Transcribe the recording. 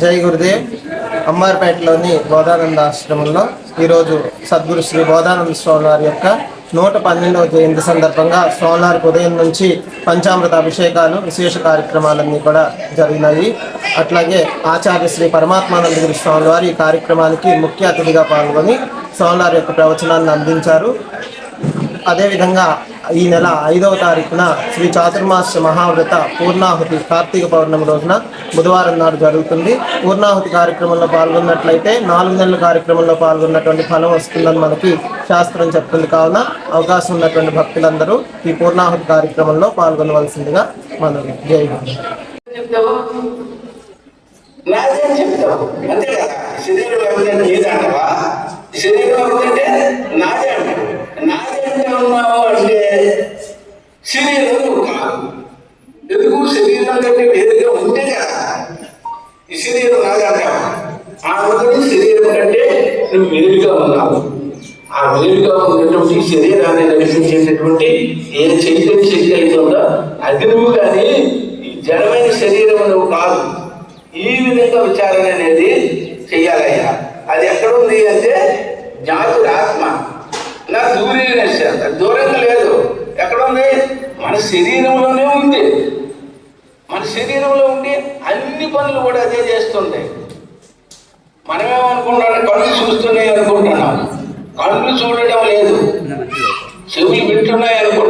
జై గురుదేవ్. అమ్మారిపేటలోని బోధానంద ఆశ్రమంలో ఈరోజు సద్గురు శ్రీ బోధానంద స్వామి వారి యొక్క నూట పన్నెండవ జయంతి సందర్భంగా స్వామివారికి ఉదయం నుంచి పంచామృత అభిషేకాలు విశేష కార్యక్రమాలన్నీ కూడా జరిగినాయి. అట్లాగే ఆచార్య శ్రీ పరమాత్మానందగిరి స్వామి వారి ఈ కార్యక్రమానికి ముఖ్య అతిథిగా పాల్గొని స్వామివారి యొక్క ప్రవచనాన్ని అందించారు. అదేవిధంగా ఈ నెల ఐదవ తారీఖున శ్రీ చాతుర్మాస మహావ్రత పూర్ణాహుతి కార్తీక పౌర్ణమి రోజున బుధవారం నాడు జరుగుతుంది. పూర్ణాహుతి కార్యక్రమంలో పాల్గొన్నట్లయితే నాలుగు నెలల కార్యక్రమంలో పాల్గొన్నటువంటి ఫలం వస్తుందని మనకి శాస్త్రం చెప్తుంది. కావున అవకాశం ఉన్నటువంటి భక్తులందరూ ఈ పూర్ణాహుతి కార్యక్రమంలో పాల్గొనవలసిందిగా మనం జై శరీరం శరీరం నాదే అంటావు నాదే అంటే ఉన్నావు అంటే ఎరుగు కాదు. ఎందుకు? శరీరం కంటే వేరుగా ఉంటే కదా. ఈ శరీరం నాదే అంటావా ఆ శరీరం కంటే నువ్వు వేరుగా ఉన్నావు. ఆ వేరుగా ఉన్నటువంటి శరీరాన్ని నడిపించేటటువంటి ఏ చైతన్య శక్తి అయితుందో అది నువ్వు కానీ ఈ జడమైన శరీరం నువ్వు కాదు. ఈ విధంగా విచారణ అనేది చెయ్యాలయ్యా. అది ఎక్కడ ఉంది అంటే జ్ఞాతుడు ఆత్మ నా దూరీనెస్ దూరంగా లేదు. ఎక్కడ ఉంది మన శరీరంలోనే ఉంది. మన శరీరంలో ఉండి అన్ని పనులు కూడా అదే చేస్తుంటాయి మనమేమనుకుంటాం కళ్ళు చూస్తున్నాయి అనుకుంటున్నాం. కళ్ళు చూడడం లేదు. చెవులు వింటున్నాయి అనుకుంటున్నాం.